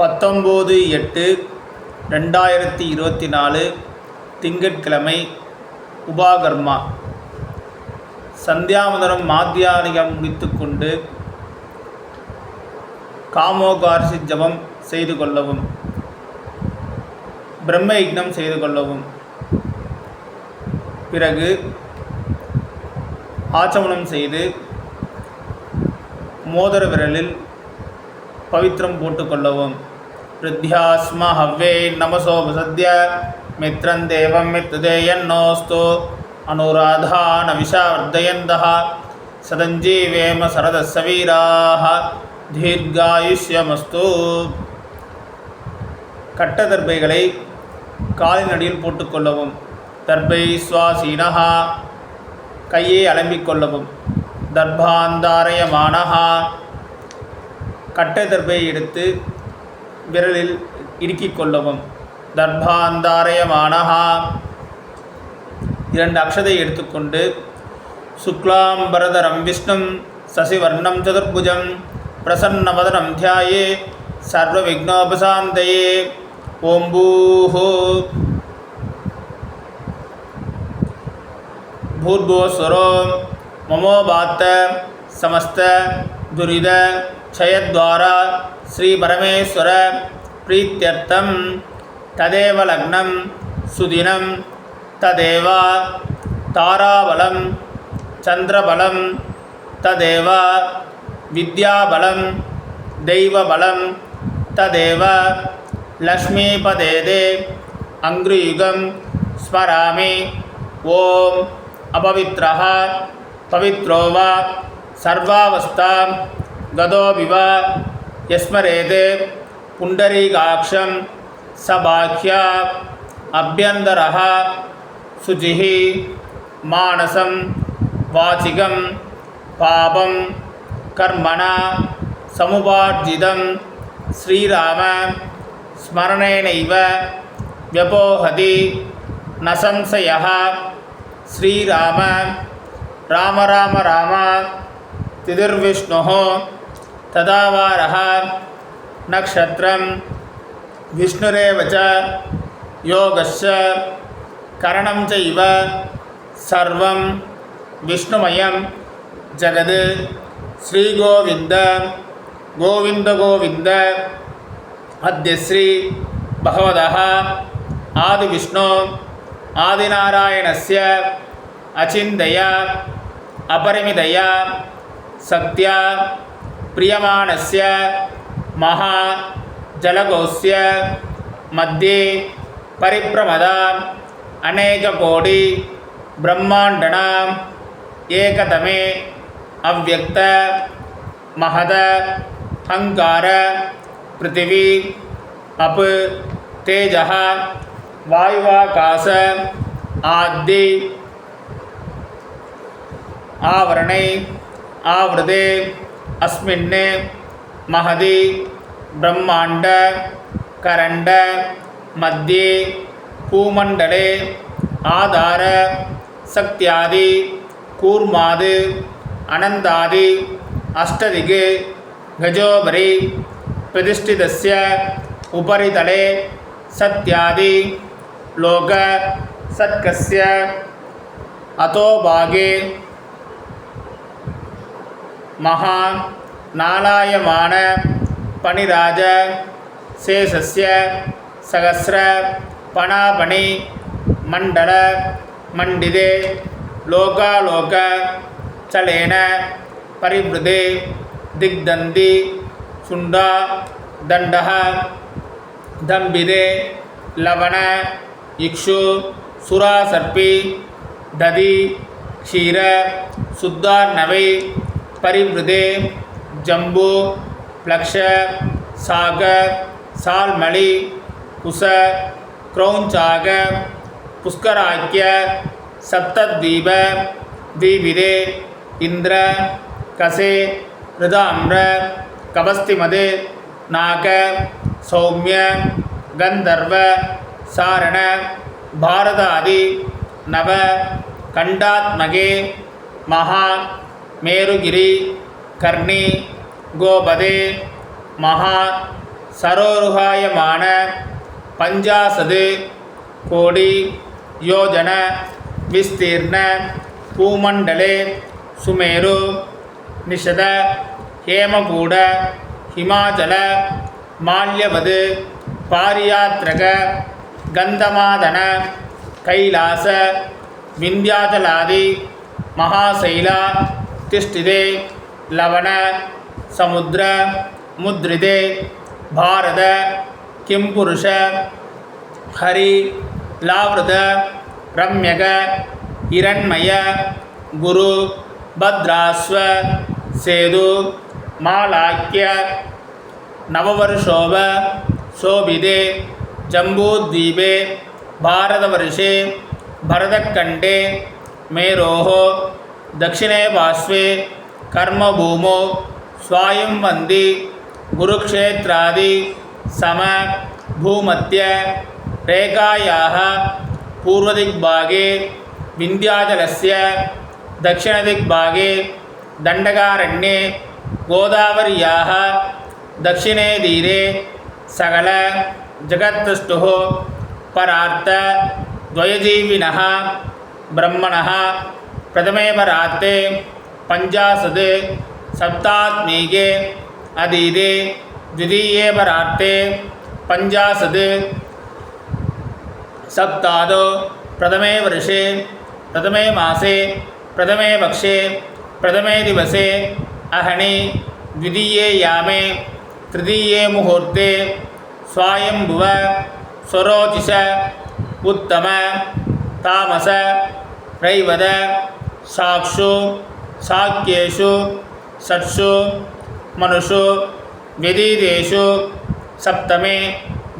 பத்தொம்போது எட்டு ரெண்டாயிரத்தி இருபத்தி நாலு திங்கட்கிழமை உபாகர்மா. சந்தியாவந்தனம் மாத்தியானிகம் முடித்துக்கொண்டு காமோகார்சி ஜபம் செய்து கொள்ளவும் பிரம்ம யக்னம் செய்து கொள்ளவும். பிறகு ஆச்சமனம் செய்து மோதிர விரலில் பவித்திரம் போட்டுக்கொள்ளவும் ரித்யாஸ்ம ஹவ்வே நமசோ சத்ய மித்ரன் தேவம் மித்ருதேயன்னோஸ்து அனுராதான விஷாவர்தயந்தः சதஞ்சீவேம சரத வீராः தீர்காயுஷ்யமஸ்து கட்ட தர்பைகளை காலின் அடியில் போட்டுக்கொள்ளவும் தர்பை சுவாசீனஹா கையை அலம்பிக் கொள்ளவும் தர்பாந்தாரயமானஹா கட்டை தர்பையை எடுத்து விரலில் இறுக்கிக் கொள்ளவும் தர்பாந்தாரயமானஹா இரண்டு அக்ஷதை எடுத்துக்கொண்டு சுக்லாம்பரதரம் விஷ்ணும் சசிவர்ணம் சதுர்புஜம் பிரசன்னவதனம் தியாயே சர்வ விக்னோபசாந்தயே ஓம்பூஹோ भूर्भुवस्वरो ममोबात्त समस्त दुरिद क्षयद्वारा ஸ்ரீபரமேஸ்வர பிரீத்தியர்த்தம் ததேவ லக்னம் சுதினம் ததேவா தாராபலம் சந்திரபலம் ததேவா வித்யாபலம் தெய்வபலம் ததேவ லக்ஷ்மீபதேதே அங்கிருயுகம் ஸ்மராமி ஓம் அபவித்ரஹ பவித்ரோ வா சர்வாவஸ்தாம் यस्मरेते पुण्डरीकाक्षं स बाह्या अभ्यन्तरः शुचिः मानसं वाचिकं पापं कर्मणा समुपार्जितं श्रीराम स्मरणेनैव व्यपोहति न संशयः श्रीराम राम राम राम तिदिर्विष्णुः तदावारः नक्षत्रं विष्णुरेव च योगश्च करणं चैव सर्वं विष्णुमयं जगद् श्रीगोविन्द गोविन्द गोविन्द अद्य श्री भगवतः आदिविष्णु आदिनारायणस्य अचिन्तया अपरिमितया सत्या प्रियमाणस्य महाजलगोस्य मध्ये परिप्रमदा अनेककोटि ब्रह्माण्डनाम् एकतमे अव्यक्त महद अहङ्कार पृथिवी अप् तेजः वायुवाकाश आदि आवरणे आवृते अस्मिन् महदि ब्रह्माण्ड करण्ड मध्ये भूमण्डले आधार शक्त्यादि कूर्माद् अनन्तादि अष्टदिक् गजोपरि प्रतिष्ठितस्य उपरितले सत्यादि लोक सत्कस्य अतोभागे மகான் நாலாயமான பணிராஜ சேஷஸ்ய சகசிர பணாபணி மண்டல மண்டிதே லோகாலோக சலேன பரிபிருதே திக்தந்தி சுண்டா தண்டக தம்பிதே லவண இக்ஷு சுராசர்பி ததி க்ஷீர சுத்தார்ணவை பரிவிருதே ஜம்பு பிளக்ஷ சாக சால்மளி குச க்ரௌஞ்சாக புஷ்கராக்கிய சப்தத்வீப தீபிதே இந்திர கசே ரிதாம்ர கபஸ்திமதே நாக சௌமிய கந்தர்வ சாரண பாரதாதி நவ கண்டாத்மகே மகா மேருகிரி கர்ணி கோபதே மகா சரோருகாயமான பஞ்சாசது கோடி யோஜன விஸ்தீர்ண பூமண்டலே சுமேரு நிஷத ஹேமகூட ஹிமாச்சல மால்யவது பாரியாத்திரக கந்தமாதன கைலாச விந்தியாச்சலாதி மகாசைலா ತಿಷ್ಟಿದೆ ಲವಣ, ಸಮುದ್ರ ಮುದ್ರಿದೆ ಭಾರದ ಕಿಂಪುರುಷ, ಹರಿ, ಲಾವೃತ ರಮ್ಯಗ ಹಿರಣ್ಮಯ, ಗುರು, ಭದ್ರಾಸ್ವ, ಸೇದು ಮಾಲಾಕ್ಯ ನವವರ್ಷೋಭ ಶೋಭಿದೆ ಜಂಬೂದ್ವೀಪೆ, ಭಾರತವರ್ಷೆ ಭರತಕಂಡೆ ಮೇರೋಹೋ दक्षिणे पार्श्वे कर्मभूमौ स्वायंवन्दी गुरुक्षेत्रादि सम भूमध्य रेखायाः पूर्वदिग्भागे विन्ध्याचलस्य दक्षिणदिग्भागे दण्डकारण्ये गोदावर्याः दक्षिणे तीरे सकल जगत्तुष्टुः परार्थ द्वयजीविनः ब्रह्मणः प्रथमे परार्ते पञ्चाशत् सप्तात्मीके अधीते द्वितीये परार्ते पञ्चाशत् सप्तादौ प्रथमे वर्षे, प्रथमे मासे, प्रथमे पक्षे, प्रथमे दिवसे अहनि द्वितीये यामे, तृतीये मुहूर्ते, स्वायम्भुव, स्वरोचिष, उत्तम, तामस, रैवद ಸಾಕ್ಷು, ಸಾಕ್ಯೇಶು ಸತ್ಸು ಮನುಷು ವ್ಯದೀದೇಶು ಸಪ್ತಮೆ,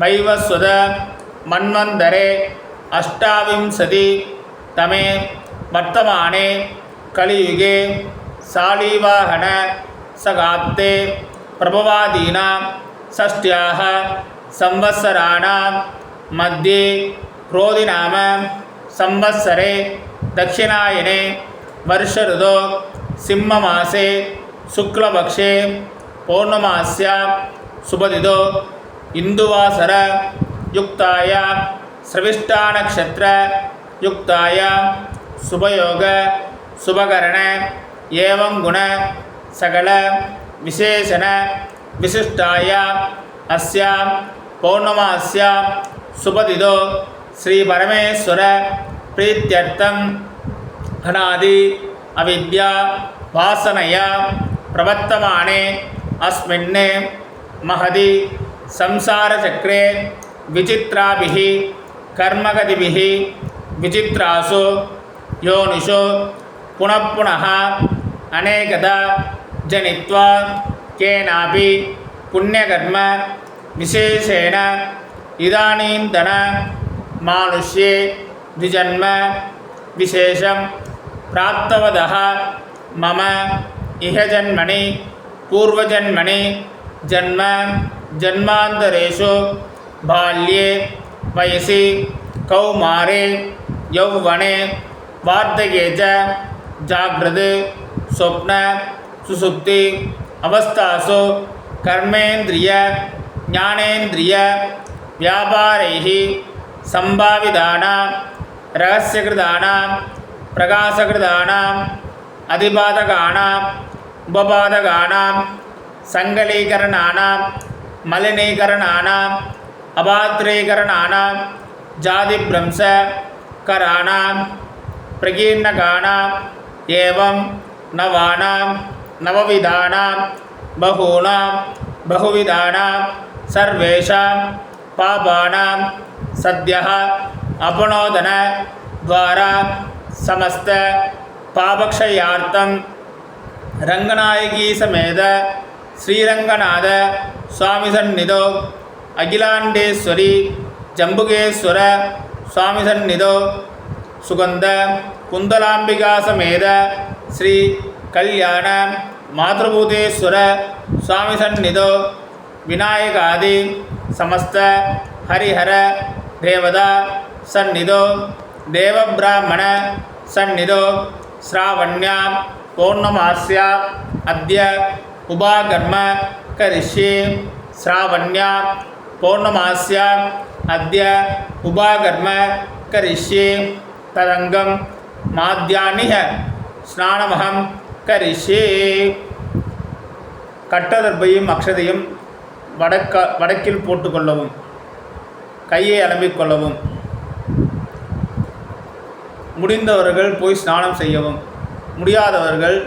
ವೈವಸ್ವದ, ಮನ್ವಂದರೆ ಅಷ್ಟಾವಿಂಸತಿ ತಮೆ, ವರ್ತಮಾನೆ, ಕಲಿಯುಗೆ ಸಾಳೀವಾಹನ ಸಗಾಪ್ತೆ, ಪ್ರಭವಾದೀನ ಷಷ್ಟ್ಯಾ ಸಂವತ್ಸರಾಣ, ಮಧ್ಯೆ, ಕ್ರೋಧಿನಾಮ, ಸಂವತ್ಸರೆ, ದಕ್ಷಿಣಾಯನೆ वर्षऋतौ सिंहमासे शुक्लपक्षे पौर्णमास्यां शुभदिदो इन्दुवासर युक्ताय स्रविष्टानक्षत्रयुक्ताय शुभयोग शुभकरण एवं गुण सकल विशेषण विशिष्टाय अस्यां पौर्णमास्यां शुभदिदो श्रीपरमेश्वर प्रीत्यर्थम् अनादि अविद्या वासनया प्रवर्तमाने अस्मिन् महदि संसारचक्रे विचित्राभिः कर्मगतिभिः विचित्रासु योनिषु पुनः पुनः अनेकदा जनित्वा केनापि पुण्यकर्म विशेषेण इदानीन्तन मानुष्ये द्विजन्म विशेषं प्राप्तवतः मम इह जन्मनि पूर्वजन्मनि जन्म, जन्मान्तरेषु, बाल्ये, वयसि, कौमारे, यौवने वार्धके च जागृत् स्वप्न, सुसुप्ति, अवस्थासु, कर्मेन्द्रिय, ज्ञानेन्द्रिय, व्यापारैः सम्भावितानां रहस्यकृतानां प्रकाशकृतानाम् अधिपादकानाम् उपपादकानां सङ्कलीकरणानां मलिनीकरणानाम् अपात्रीकरणानां जातिभ्रंशकराणां प्रकीर्णकानाम् एवं नवानां नवविधानां बहूनां बहुविधानां सर्वेषां पापानां सद्यः अपनोदनद्वारा समस्त पापक्षयार्थं रङ्गनायकी समेत श्रीरङ्गनाथ स्वामिसन्निधौ अखिलाण्डेश्वरी जम्बुकेश्वर स्वामिसन्निधौ सुगन्ध कुन्दलाम्बिका समेत श्री कल्याण मातृभूतेश्वर स्वामिसन्निधौ विनायकादि समस्त हरिहर देवता सन्निधौ देवब्राह्मण सन्निधौ श्रावण्यां पौर्णमास्या अद्य उपाकर्म करिष्ये श्रावण्या पौर्णमास्या अद्य उपाकर्म करिष्ये तदङ्गं माद्यानिह स्नानमहं करिष्ये கட்டதர்பையும் அக்ஷதையும் வடக்க வடக்கில் போட்டுக்கொள்ளவும் கையை அலம்பிக் கொள்ளவும் முடிந்தவர்கள் போய் ஸ்நானம் செய்யவும். முடியாதவர்கள்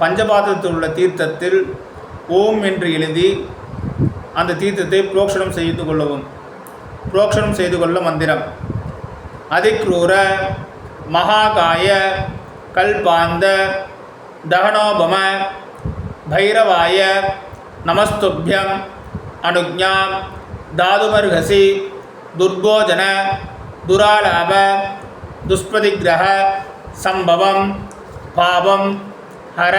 பஞ்சபாதத்தில் உள்ள தீர்த்தத்தில் ஓம் என்று எழுதி அந்த தீர்த்தத்தை புரோக்ஷனம் செய்து கொள்ளவும். புரோக்ஷனம் செய்து கொள்ள மந்திரம். அதிக்ரூர மகாகாய கல்பாந்த தகனோபம பைரவாய நமஸ்துபியம் அனுஜாம் தாதுமர்ஹசி துர்கோஜன துராலாப दुष्प्रतिग्रह सम्भवं पापं हर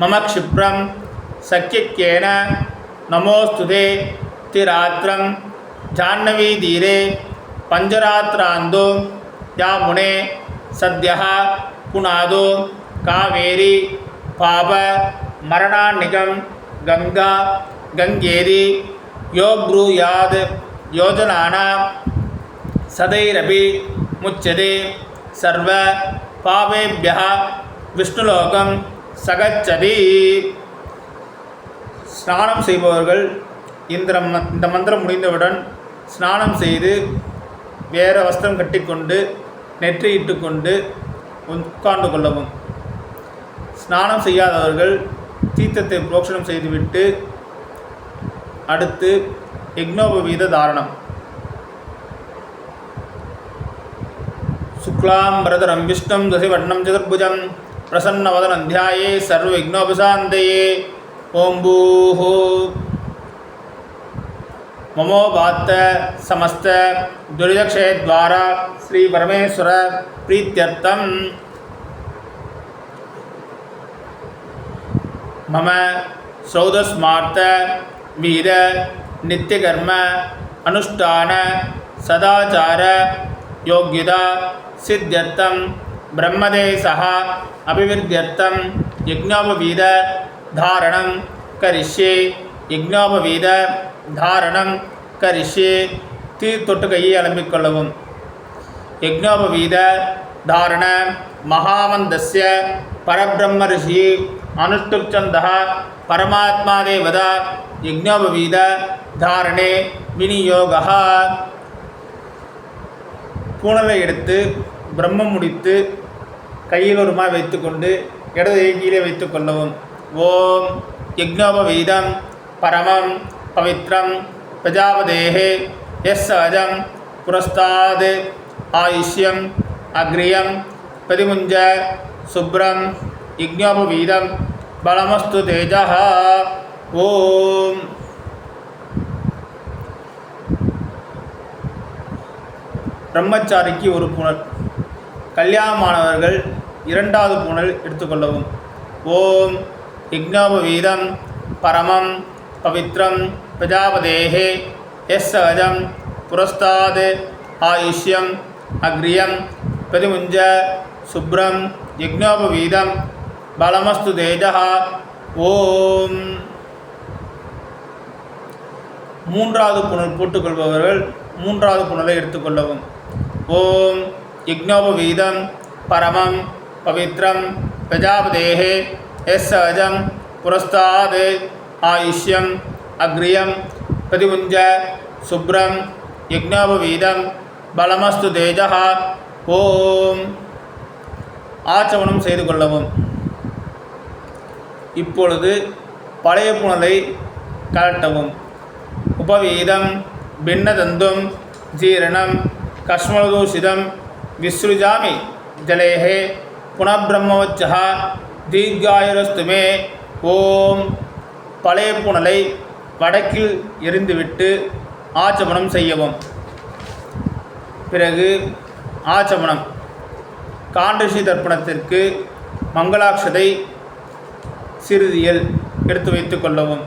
मम क्षिप्रं सख्यक्येन नमोऽस्तु ते तिरात्रं जाह्नवीतीरे पञ्चरात्रान्दो यामुने सद्यः पुनादो कावेरी पाप मरणान्निकं गङ्गा गङ्गेरि यो ब्रूयाद् योजनानां सदैरपि முச்சதே சர்வ பாவேபியா விஷ்ணுலோகம் சகச்சதி ஸ்நானம் செய்பவர்கள் இந்த இந்த மந்திரம் முடிந்தவுடன் ஸ்நானம் செய்து வேறு வஸ்திரம் கட்டிக்கொண்டு நெற்றியிட்டு கொண்டு உட்கார்ந்து கொள்ளவும். ஸ்நானம் செய்யாதவர்கள் தீர்த்தத்தை புரோக்ஷனம் செய்துவிட்டு அடுத்து யக்னோபவீத தாரணம். शुक्लाम्बरधरं विष्णुं दशिवर्णं चतुर्भुजं प्रसन्नवदनं ध्याये सर्वविघ्नोपशान्तये ॐ भूः ममोपात्त समस्त दुरिदक्षयद्वारा श्रीपरमेश्वर प्रीत्यर्थं मम श्रौदस्मार्थ वीर नित्यकर्म अनुष्ठान सदाचार योग्यता सिद्ध्यर्थं ब्रह्मदेशः अभिवृद्ध्यर्थं यज्ञोपवीद धारणं करिष्ये यज्ञोपवीद தாரணம் கரிஷ்யே தீர் தொட்டு கையை அலம்பிக் கொள்ளவும் யஜ்னோபவீத தாரண மகாமந்தஸ்ய பரபிரம்ம ரிஷி அனுஷ்டுப்சந்தः பரமாத்மா தேவதா யஜ்னோபவீத தாரணே கூணலை பூணலை எடுத்து பிரம்மம் முடித்து கையில் ஒரு வைத்துக்கொண்டு இடது கீழே வைத்து கொள்ளவும். ஓம் யக்னோபவீதம் பரமம் பவித்ரம் பிரஜாபதேகே. எஸ் அஜம் புரஸ்தாத் ஆயுஷ்யம் அக்ரியம் பிரதிமுஞ்ச சுப்ரம் யக்னோபவீதம் பலமஸ்து தேஜः ஓம். பிரம்மச்சாரிக்கு ஒரு புனல். கல்யாணமானவர்கள் இரண்டாவது புனல் எடுத்துக்கொள்ளவும். ஓம் யக்னோபவீதம் பரமம் பவித்ரம் பிரஜாபதேகே எஸ் சகஜம் புரஸ்தாத் ஆயுஷ்யம் அக்ரியம் பிரதிமுஞ்ச சுப்ரம் யக்னோபவீதம் பலமஸ்து தேஜா. ஓம். மூன்றாவது புனல் போட்டுக்கொள்பவர்கள் மூன்றாவது புனலை எடுத்துக்கொள்ளவும். ஓம் யக்னோபவீதம் பரமம் பவித்ரம் பிரஜாபதேः எஸ் சகஜம் புரஸ்தாத் ஆயுஷ்யம் அக்ரியம் பிரதிபுஞ்ச சுப்ரம் யக்னோபவீதம் பலமஸ்து தேஜः ஓம் ஆச்சமனம் செய்து கொள்ளவும். இப்பொழுது பழைய புனலை கலட்டவும் உபவீதம் பின்னதந்தும் ஜீரணம் கஷ்மலதூஷிதம் விஸ்ருஜாமி ஜலேः புனப்பிரம்மவச்சः தீர்காயுரஸ்து மே ஓம் பழைய புனலை வடக்கில் எரிந்துவிட்டு ஆச்சமனம் செய்யவும் பிறகு ஆச்சமனம் காண்டஷி தர்ப்பணத்திற்கு மங்களாட்சதை சிறிதியல் எடுத்து வைத்துக் கொள்ளவும்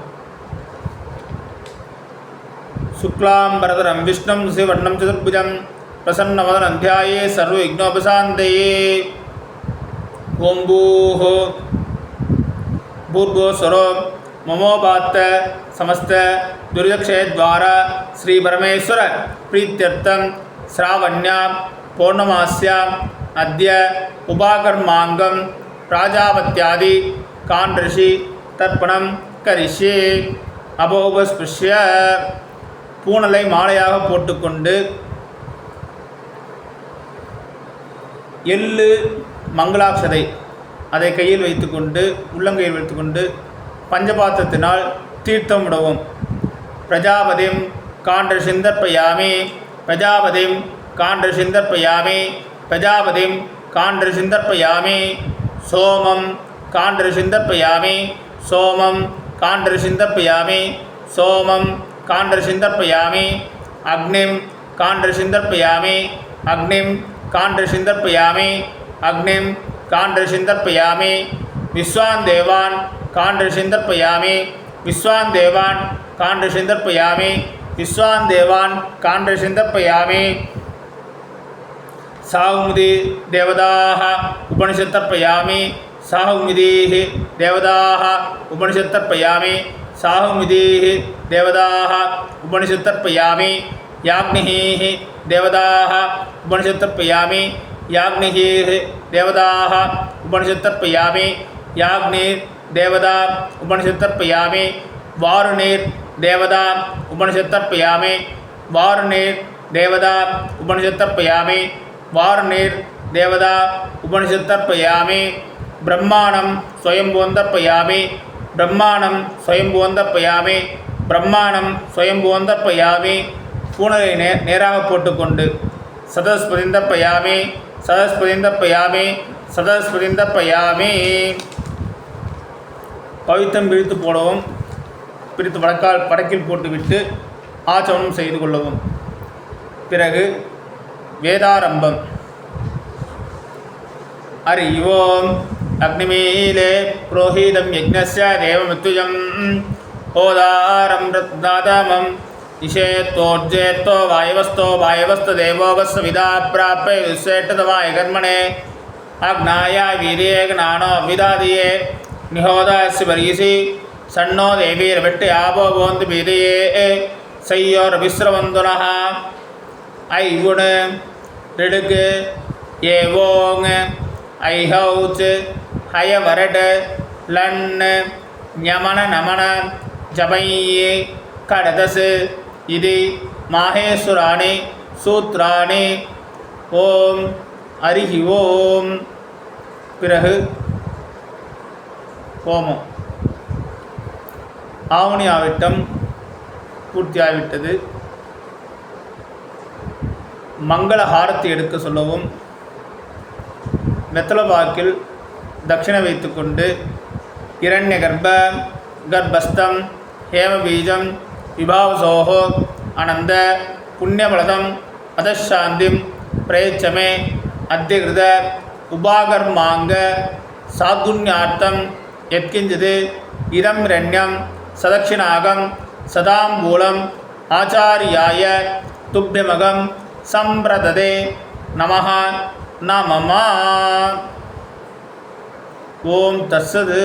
शुक्लाम्बरधरं विष्णुं शिवर्णं चतुर्भुजं प्रसन्नवदनं ध्याये सर्वविघ्नोपशान्तये ॐ भूः भूर्भुवस्वरो ममोपात्त समस्त दुर्दक्षयद्वारा श्रीपरमेश्वर प्रीत्यर्थं श्रावण्यां पौर्णमास्याम् अद्य उपाकर्माङ्गं प्राजापत्यादि काण्डृषि தர்ப்பணம் கரிஷே அபோபஸ்பிருஷ்ய பூணலை மாலையாக போட்டுக்கொண்டு எள்ளு மங்களாட்சதை அதை கையில் வைத்துக்கொண்டு உள்ளங்கையில் வைத்துக்கொண்டு பஞ்சபாத்திரத்தினால் தீர்த்தம் விடவும் பிரஜாபதிம் காண்ட சிந்தர்ப்பயாமே பிரஜாபதிம் காண்ட சிந்தர்ப்பயாமே பிரஜாபதிம் காண்ட சிந்தர்ப்பயாமே சோமம் காண்ட சிந்தர்ப்பயாமி சோமம் காண்ட சிந்தர்ப்பயாமே சோமம் காண்ட சிந்தர்ப்பயாமி அக்னிம் காண்ட சிந்தர்ப்பயாமே அக்னிம் கான்று சிந்தர்ப்பயாமி அக்னிம் கான்று சிந்தர்ப்பயாமி விஸ்வான் தேவான் கான்று சிந்தர்ப்பயாமி விஸ்வான் தேவான் கான்று சிந்தர்ப்பயாமி விஸ்வான் தேவான் கான்று சிந்தர்ப்பயாமி சாகுமுதி தேவதாக உபனிஷத்தர்ப்பயாமி சாகுமுதீஹி தேவதாக உபனிஷத்தர்ப்பயாமி சாகுமுதீஹி தேவதாக உபனிஷத்தர்ப்பயாமி யாக்னிஹீஹ் தேவதாக உபனிஷத்தப்பியாமி யாக்னிஹீர் தேவதாக உபனிஷத்தப்பியாமி யாக்னீர் தேவதா உபனிஷத்தப்பியாமி வாருநீர் தேவதா உபனிஷத்தப்பியாமி வாருநீர் தேவதா உபனிஷத்தப்பியாமி வாருநீர் தேவதா உபனிஷத்தர்ப்பயாமி பிரம்மாணம் ஸ்வயம்புவந்தர்ப்பயாமி பிரம்மாணம் ஸ்வயம்புவந்தர்ப்பயாமி பிரம்மாணம் ஸ்வயம்புவந்தர்ப்பயாமி பூனலை நே நேராக போட்டுக்கொண்டு சதஸ்பதிந்த பயாமே சதஸ்பதிந்த பயாமே சதஸ்பதிந்த பயாமே. பவித்தம் பிரித்து போடவும் பிரித்து வடக்கால் படக்கில் போட்டுவிட்டு ஆச்சமனம் செய்து கொள்ளவும். பிறகு வேதாரம்பம். ஹரி ஓம் அக்னிமீலே புரோஹிதம் யஜ்னஸ்ய தேவமித்துஜம் ஓதாரம் ரத்னாதமம் निषेत्तोर्जेत्तो वायवस्तो वायवस्तदेवो वस्विदा प्राप्य युष्येष्टतमाय कर्मणे अग्नाय वीर्ये ज्ञानो विदादिये निहोदास्य बरीसि सन्नो देवीर्भट्टे आपो भवन्तु बीदये सय्योरभिस्रवन्तुनः ஐவுணு ரிடுக்கு ஏவோங் ஐஹௌச் ஹயவரடு லன்னு ஞமன நமன ஜபையே கடதசு இது மாஹேஸ்வராணி சூத்ராணி ஓம் அரிஹி ஓம் பிறகு ஹோமம் ஆவணி ஆவிட்டம் பூர்த்தியாகிவிட்டது மங்கள ஹாரத்தை எடுக்க சொல்லவும் வெத்தலபாக்கில் தட்சிணை வைத்துக்கொண்டு இரண்ய கர்ப்ப கர்ப்பஸ்தம் ஹேமபீஜம் விபாவசோஹோ அனந்த புண்ணியபலதம் அதசாந்திம் பிரேச்சமே அத்திகிருத உபாகர்மாங்க சாதுன்யார்த்தம் எத்கிஞ்சிது இதம் ரண்யம் சதக்ஷிணாகம் சதாம்பூலம் ஆச்சாரியாய துப்பியமகம் சம்பிரததே நமः நமமா ஓம் தஸ்ஸது.